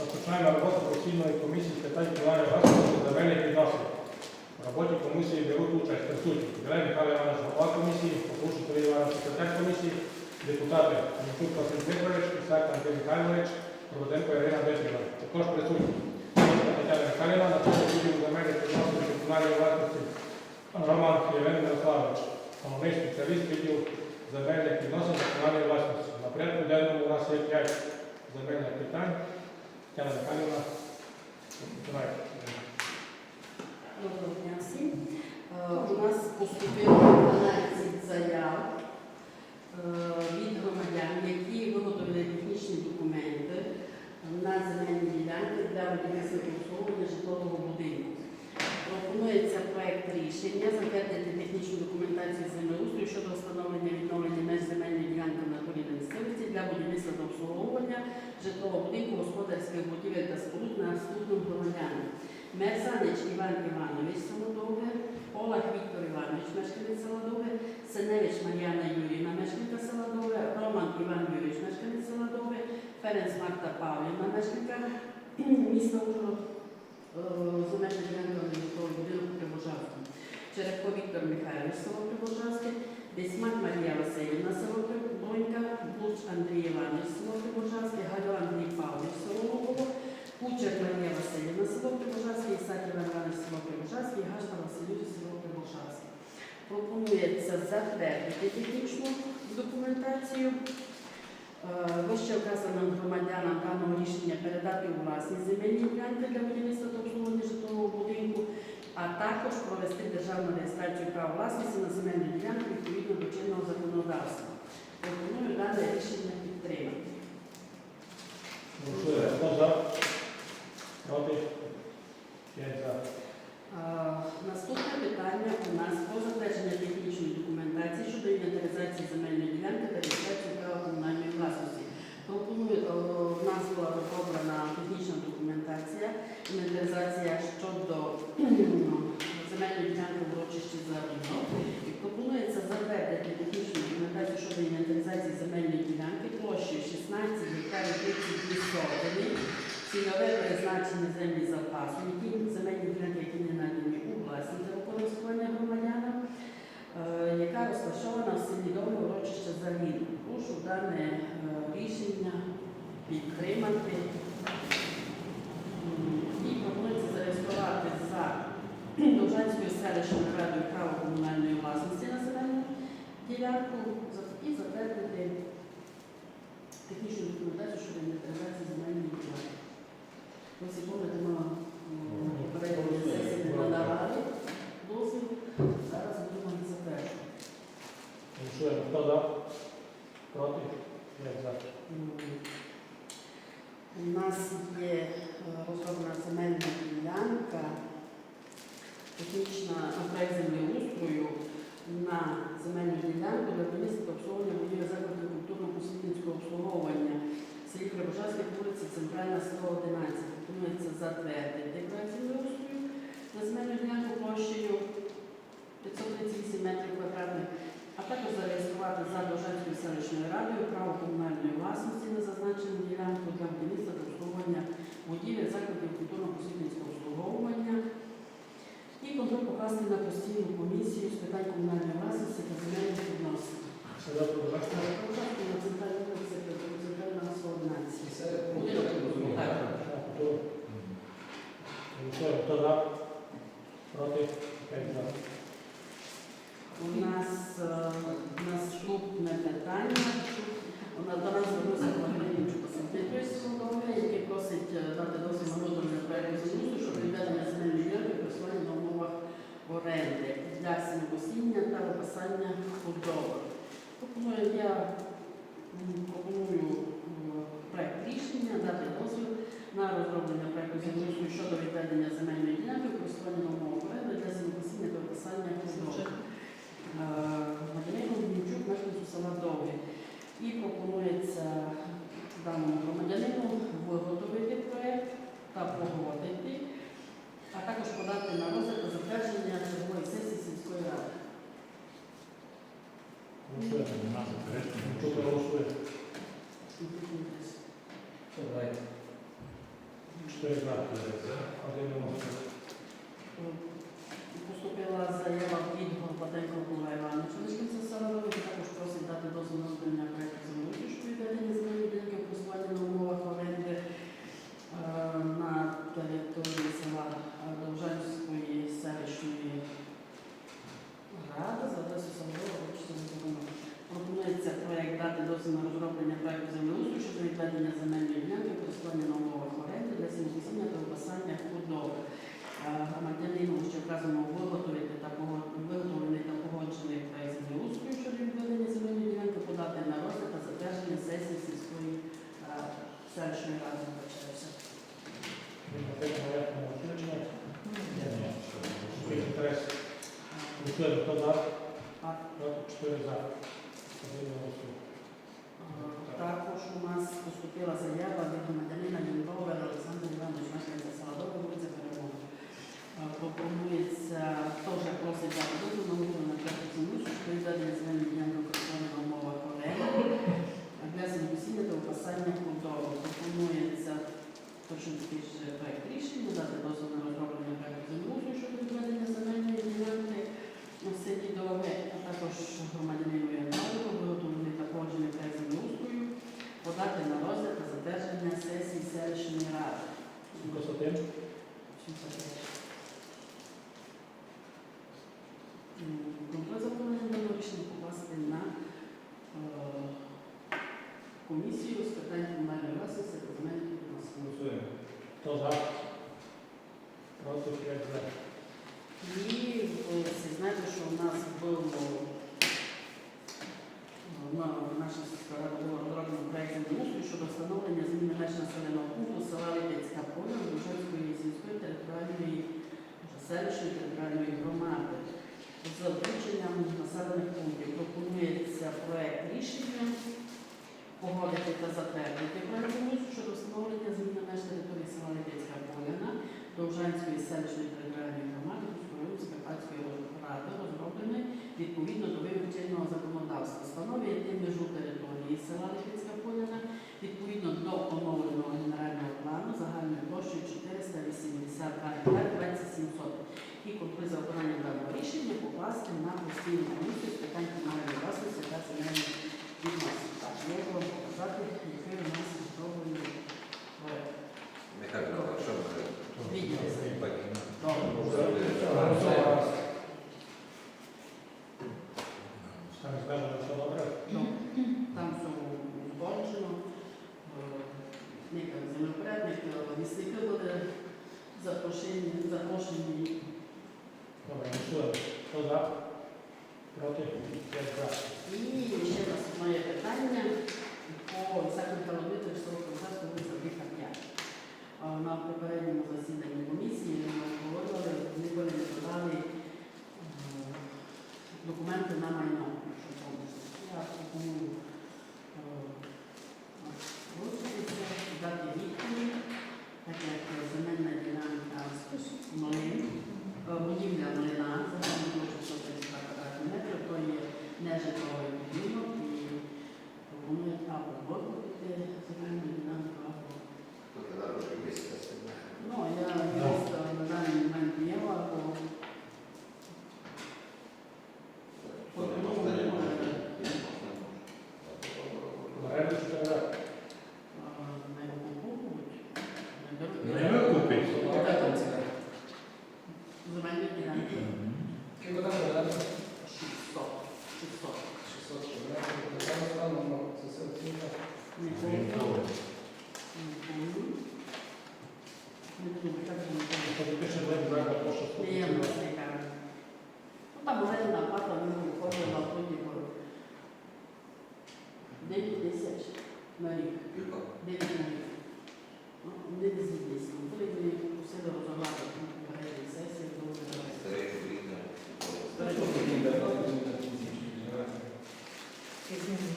Розпочинаємо роботу постійної комісії з питань плану розвитку земельних відносин. В роботі комісії беруть участь присутні Грай Михайло Іванович, голова комісії, Покуш Сергій Іванович, секретар комісії, депутати Микут Василь Дмитрович, Ісак Андрій Михайлович, Проводенко Ірина Дмитрівна. Також присутні Тетяна Михайлівна, начальник відділу земельних відносин комунальної власності Роман Євген Мирославович, головний спеціаліст відділу земельних відносин комунальної власності. На порядку денному у нас є п'ять земельних питань. Тетяна Михайлівна. Доброго дня всім. Е, У нас поступило 12 заяв е, від громадян, які виготовили технічні документи на земельні ділянки для будівництва і обслуговування житлового будинку. Пропонується проект рішення затвердити технічну документацію землеустрою щодо встановлення відновлення меж земельної ділянки на на місцевості для будівництва та обслуговування житлового будинку, господарських будівель та споруд наступним громадянам. Мерзанич Іван Іванович Солодове, Олег Віктор Іванович, мешканець Солодове, Сеневич Мар'яна Юріївна, мешканка Солодове, Роман Іван Юрійович, мешканець Солодове, Ференц Марта Павлівна, мешканка міста Ужгород, земельна ділянка житлового. Черепко Віктор Михайлович, село Прибожавське, Бісмак Марія Васильівна, село Прибонька, Блуч Андрій Іванович, село Прибожавське, Галю Андрій Павлович, село Логово, Кучер Марія Васильівна, село Прибожанське, Ісак Іван Іванович, село Прибожанське, Гашта Васильович, село Прибожанське. Пропонується затвердити технічну документацію. Е, Вище вказаним громадянам даного рішення передати у власність земельні ділянки для будівництва та обслуговування житлового будинку, а також провести державну реєстрацію права власності на земельну ділянку відповідно до чинного законодавства. Пропоную дане рішення підтримати. Голосуємо. Хто за? Проти? П'ять за. А, Наступне питання у нас про затвердження технічної документації щодо інвентаризації земельної ділянки та реєстрації права комунальної власності. Пропоную, о, в нас була розроблена технічна документація, інвентаризація щодо земельної ділянки в урочищі за рівно. І пропонується затвердити технічну документацію щодо інвентаризації земельної ділянки площею 16 гектарів 32 сотні, цільове призначення землі запасу, які земельні ділянки, які не надані у власність для використання громадянам, е, яка розташована в селі Довге урочище Заліну. Прошу дане е, рішення підтримати. М, І пропонується зареєструвати за Довжанською селищною радою право комунальної власності на земельну ділянку за- і затвердити технічну документацію щодо інвентаризації земельної ділянки. Ви всі помните, ми м, попередньої сесії не надавали дозвіл, зараз будемо їх затверджувати. Голосуємо. Хто за? Проти? П'ять за. У нас є е, розроблена земельна ділянка, технічна на проект землеустрою на земельну ділянку для будівництва обслуговування будівель закладів культурно-просвітницького обслуговування в селі Прибожанській вулиці Центральна 111. Пропонується затвердити проект землеустрою на земельну ділянку площею 538 метрів квадратних, а також зареєструвати за Довжанською селищною радою право комунальної власності на зазначену ділянку для будівництва та обслуговування будівель закладів культурно-просвітницького обслуговування і контроль покласти на постійну комісію з питань комунальної власності та земельних відносин. Це за продовження? Спочатку на центральній вулиці центральна 111. Так. Голосуємо. Хто за? Проти? П'ять за. У нас е, наступне питання. Нас звернувся Валерійчук Василь який просить е, дати дозвіл на виготовлення проекту землі щодо відведення земельної ділянки користування на умовах оренди для сінокосіння та виписання худоби. Пропоную, я пропоную м, проект рішення дати дозвіл на розроблення проекту землі щодо відведення земельної ділянки користування на умовах оренди для сінокосіння та виписання худоби. Маделена Димчук, мешканцу села Долги. І пропонується даному громадянину виготовити проєкт та погодити, а також подати на розгляд та затвердження чергової сесії сільської ради. Что я знаю, что я. голова Довжанської селищної ради за висосом закону. Пропонується проєкт дати дозвіл на розроблення проєкту землеустрою щодо відведення земельної ділянки користування нового оренди для сім'ї та описання худоби е, громадянину, що вказано виготовити та погодити de la señora. completed. проект рішення погодити та затвердити проект щодо встановлення зміни меж території села Липецька Поляна Довжанської селищної територіальної громади з Карпатської ради розроблений відповідно до вивченого законодавства, встановлює межу території села Липецька Поляна відповідно до Там збережено все добре? Ну, там все зборочено. Некам землепорядник, лісники були запрошені, запрошені. Добре, пішли. Хто за? Проти? Я за. І ще раз моє питання по всякому на попередньому засіданні комісії ми обговорювали, вони вони подали е, документи на майно. Я пропоную Mademoiselle n'a pas de mon corps, elle m'a pris de corps. David Dessèche, Marie. David não On est des églises. On peut les donner pour pousser de recevoir la concurrence des sexes et donc. C'est une